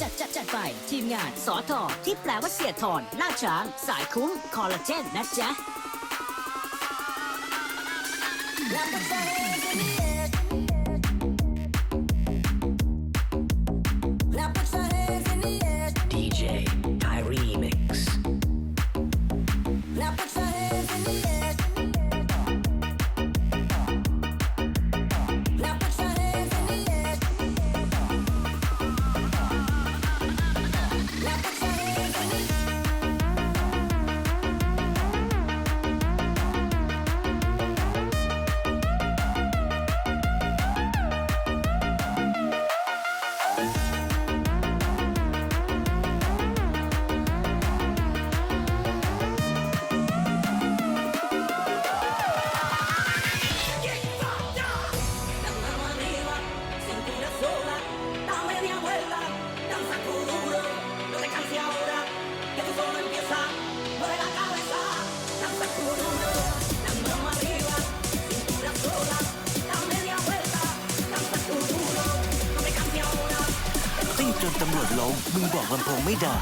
จัดจัดจัดไปทีมงานสอทอที่แปลว่าเสียทอนล่าช้าง สายคุ้มคอลลาเจนนะจ๊ะ ซิ่งจนตำรวจลงมึงบอกลำโพงไม่ดัง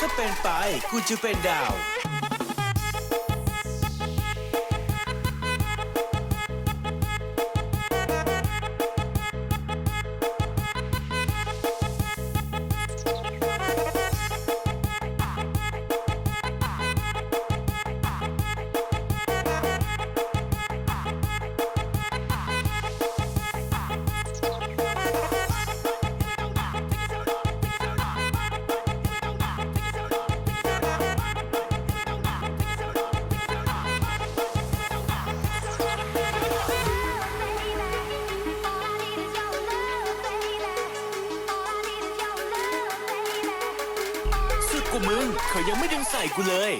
จะเป็นนกก็เป็นไปกูจะเป็นดาว เขายังไม่ดึงใส่กูเลย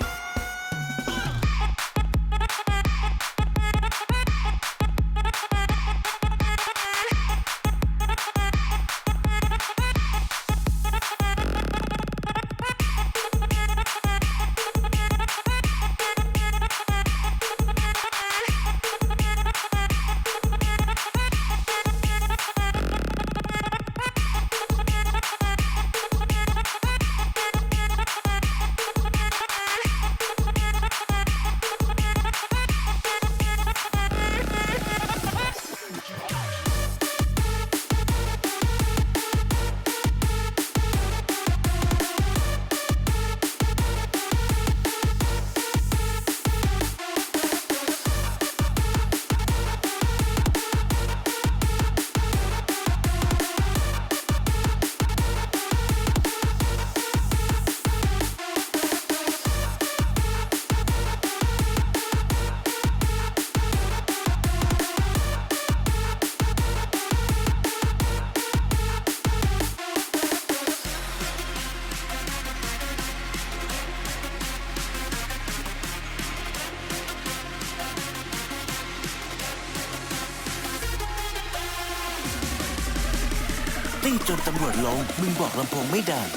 ซิ่งจนตำรวจลง มึงบอกลำโพงไม่ดัง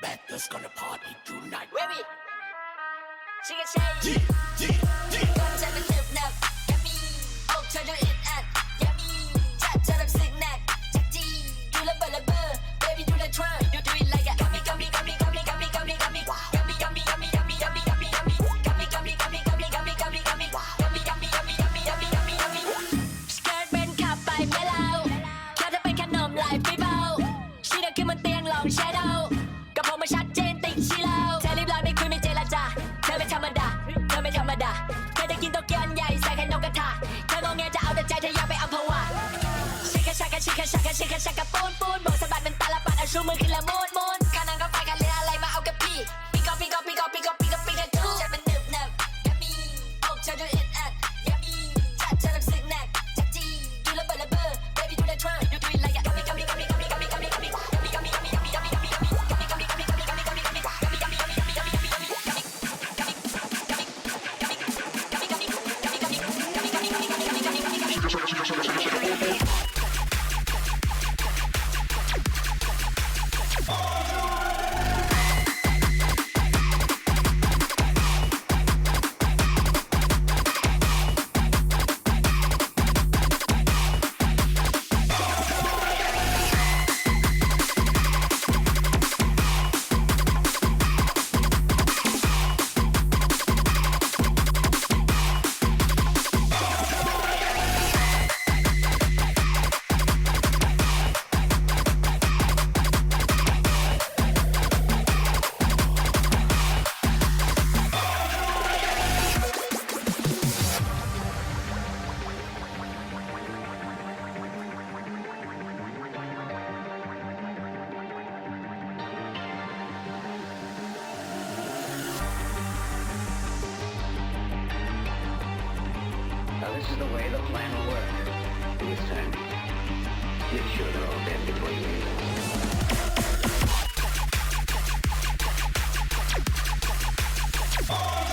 Bethel's gonna party tonight. Where we? She can say, yeah, yeah, yeah. this is the way the plan will work. This time. Make sure they all dead before you leave. Oh!